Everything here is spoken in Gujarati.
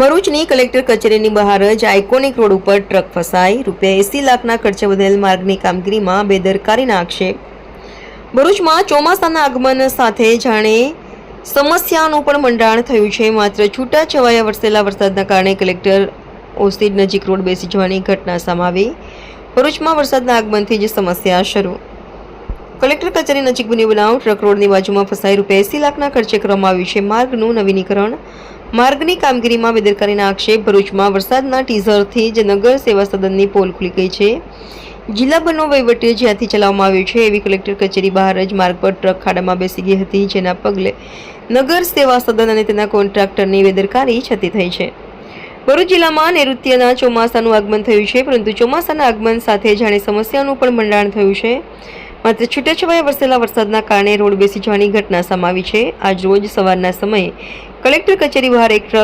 ભરૂચની કલેક્ટર કચેરીની બહાર જ આઇકોનિક રોડ ઉપર ટ્રક ફસાઈ. રૂપિયા એસી લાખના ખર્ચે વધેલ માર્ગની કામગીરીમાં બેદરકારીના આક્ષેપ. ભરૂચમાં ચોમાસાના આગમન સાથે જાણે સમસ્યાનું પણ મંડાણ થયું છે. માત્ર છૂટા છવાયા વરસેલા વરસાદના કારણે કલેક્ટર ઓસીડ નજીક રોડ બેસી જવાની ઘટના સમાવી ભરૂચમાં વરસાદના આગમનથી જ સમસ્યા શરૂ કલેક્ટર કચેરી નજીક બની બનાવ. ટ્રક રોડની બાજુમાં ફસાઈ રૂપિયા એસી લાખના ખર્ચે કરવામાં આવ્યું છે માર્ગનું નવીનીકરણ. માર્ગની કામગીરીમાં બેદરકારીના આક્ષેપ. ભરૂચમાં વરસાદના ટીઝરથી જ નગર સેવા સદનની પોલ ખુલી ગઈ છે. જિલ્લા બનો વહીવટી જ્યાંથી ચલાવવામાં આવ્યો છે એવી કલેક્ટર કચેરી બહાર જ માર્ગ પર ટ્રક ખાડામાં બેસી ગઈ હતી, જેના પગલે નગર સેવા સદન અને તેના કોન્ટ્રાક્ટરની બેદરકારી છતી થઈ છે. ભરૂચ જિલ્લામાં નૈઋત્યના ચોમાસાનું આગમન થયું છે, પરંતુ ચોમાસાના આગમન સાથે જાણે સમસ્યાનું પણ મંડાણ થયું છે. માત્ર છૂટાછવાયા વરસેલા વરસાદના કારણે રોડ બેસી જવાની ઘટના સામે આવી છે. આજ રોજ સવારના સમયે કલેક્ટર કચેરી બહાર એક ટ્રક